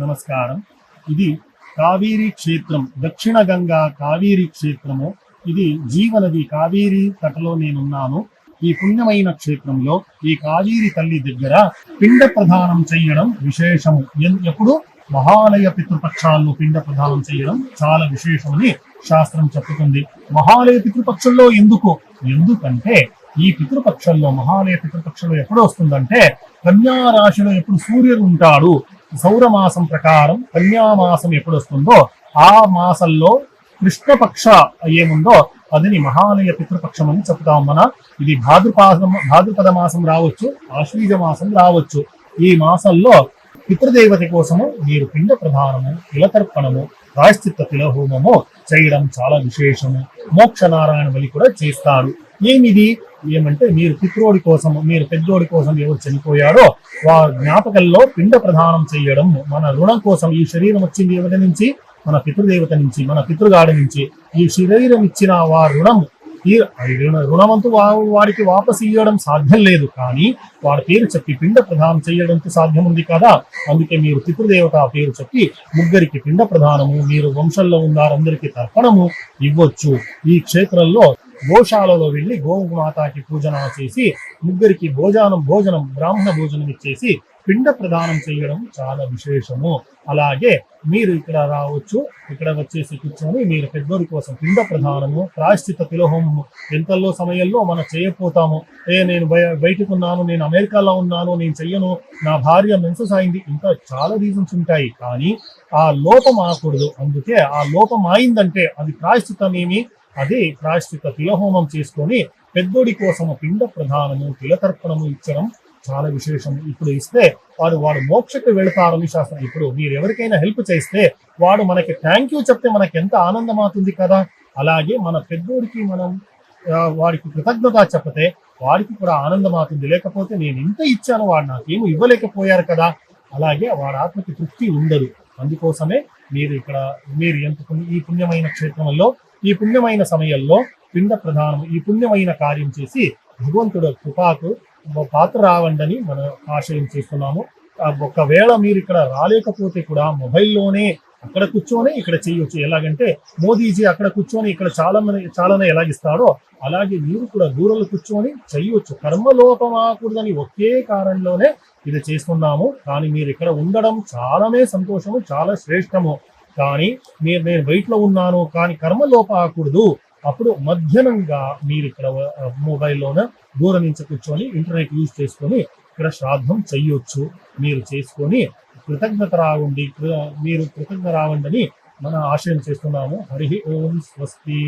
నమస్కారం. ఇది కావేరీ క్షేత్రం దక్షిణ గంగా కావేరీ క్షేత్రము. ఇది జీవనది కావేరీ తటలో నేనున్నాను. ఈ పుణ్యమైన క్షేత్రంలో ఈ కావేరీ తల్లి దగ్గర పిండ ప్రదానం చేయడం విశేషము. ఎన్- ఎప్పుడు? మహాలయ పితృపక్షాల్లో పిండ ప్రదానం చేయడం చాలా విశేషమని శాస్త్రం చెప్పుతుంది మహాలయ పితృపక్షంలో ఎందుకు? ఎందుకంటే ఈ పితృపక్షంలో మహాలయ పితృపక్షంలో ఎప్పుడు వస్తుందంటే కన్యా రాశిలో ఎప్పుడు సూర్యుడు ఉంటాడు. సౌరమాసం ప్రకారం కన్యామాసం ఎప్పుడు వస్తుందో ఆ మాసంలో కృష్ణపక్ష ఏముందో అదిని మహాలయ పితృపక్షం అని చెప్తాం మన. ఇది భాద్రపాదం భాద్రపద మాసం రావచ్చు ఆశ్వీజ మాసం రావచ్చు. ఈ మాసంలో పితృదేవత కోసము మీరు పిండ ప్రధానము తిలతర్పణము ప్రాయశ్చిత్త తిలహోమము చేయడం చాలా విశేషము. మోక్ష నారాయణ బలి కూడా చేస్తారు. ఏమిది? ఏమంటే మీరు పిత్రోడి కోసం మీరు పెద్దోడి కోసం ఎవరు చనిపోయారో వారి జ్ఞాపకంలో పిండ ప్రదానం చేయడం మన రుణం కోసం ఈ శరీరం వచ్చింది ఎవరి నుంచి? మన పితృదేవత నుంచి మన పితృగాడి నుంచి. ఈ శరీరం ఇచ్చిన వారి రుణం ఈ రుణమంతు వారికి వాపసు ఇవ్వడం సాధ్యం లేదు. కానీ వారి పేరు చెప్పి పిండ ప్రదానం చేయడంతో సాధ్యం ఉంది కదా. అందుకే మీరు పితృదేవత పేరు చెప్పి ముగ్గురికి పిండ ప్రదానము మీరు వంశంలో ఉన్నారందరికీ తర్పణము ఇవ్వచ్చు. ఈ క్షేత్రంలో గోశాలలో వెళ్ళి గోమాతాకి పూజన చేసి ముగ్గురికి భోజనం భోజనం బ్రాహ్మణ భోజనం ఇచ్చేసి పిండ ప్రదానం చేయడం చాలా విశేషము. అలాగే మీరు ఇక్కడ రావచ్చు ఇక్కడ వచ్చేసి కూర్చొని మీరు పెద్దోరి కోసం పిండ ప్రధానము ప్రాయశ్చిత తిలోహోమము ఎంతలో సమయంలో మనం చేయకపోతాము ఏ నేను బయ- బయటకు ఉన్నాను నేను అమెరికాలో ఉన్నాను నేను చెయ్యను నా భార్య మెన్సెస్ అయింది ఇంకా చాలా రీజన్స్ ఉంటాయి. కానీ ఆ లోపం ఆకూడదు. అందుకే ఆ లోపం అయిందంటే అది ప్రాశ్చితమేమి అదే ప్రాయశ్చిత తిలహోమం చేసుకొని పెద్దోడి కోసము పిండ ప్రధానము తిలతర్పణము ఇచ్చడం చాలా విశేషం. ఇప్పుడు ఇస్తే వాడు వాడు మోక్షకు వెళతారని శాస్త్రం. ఇప్పుడు మీరు ఎవరికైనా హెల్ప్ చేస్తే వాడు మనకి థ్యాంక్ యూ చెప్తే మనకి ఎంత ఆనందం అవుతుంది కదా? అలాగే మన పెద్దోడికి మనం వాడికి కృతజ్ఞత చెప్పతే వాడికి కూడా ఆనందం అవుతుంది లేకపోతే నేను ఇంత ఇచ్చాను వాడు నాకేమి ఇవ్వలేకపోయారు కదా? అలాగే వాడి ఆత్మకి తృప్తి ఉండదు. అందుకోసమే మీరు ఇక్కడ మీరు ఎంత ఈ పుణ్యమైన క్షేత్రంలో ఈ పుణ్యమైన సమయంలో పిండ ప్రధానం ఈ పుణ్యమైన కార్యం చేసి భగవంతుడు కృపాకు పాత్ర రావండని మనం ఆశయం చేస్తున్నాము. ఒకవేళ మీరు ఇక్కడ రాలేకపోతే కూడా మొబైల్లోనే అక్కడ కూర్చొని ఇక్కడ చేయొచ్చు. ఎలాగంటే మోదీజీ అక్కడ కూర్చొని ఇక్కడ చాలా మంది చాలానే ఎలాగిస్తాడో అలాగే మీరు కూడా దూరంలో కూర్చొని చేయొచ్చు. కర్మలోపమాకూడదని ఒకే కారణంలోనే ఇది చేస్తున్నాము. కానీ మీరు ఇక్కడ ఉండడం చాలానే సంతోషము చాలా శ్రేష్టము. కానీ మీరు నేను బయటలో ఉన్నాను కానీ కర్మలోప ఆకూడదు అప్పుడు మధ్యాహ్నంగా మీరు ఇక్కడ మొబైల్లోన దూరం నుంచి కూర్చొని ఇంటర్నెట్ యూజ్ చేసుకొని ఇక్కడ శ్రాద్ధం చెయ్యొచ్చు మీరు చేసుకొని కృతజ్ఞత రావండి కృ- మీరు కృతజ్ఞ రావండి అని మన ఆశయం చేస్తున్నాము. హరి ఓం స్వస్తి.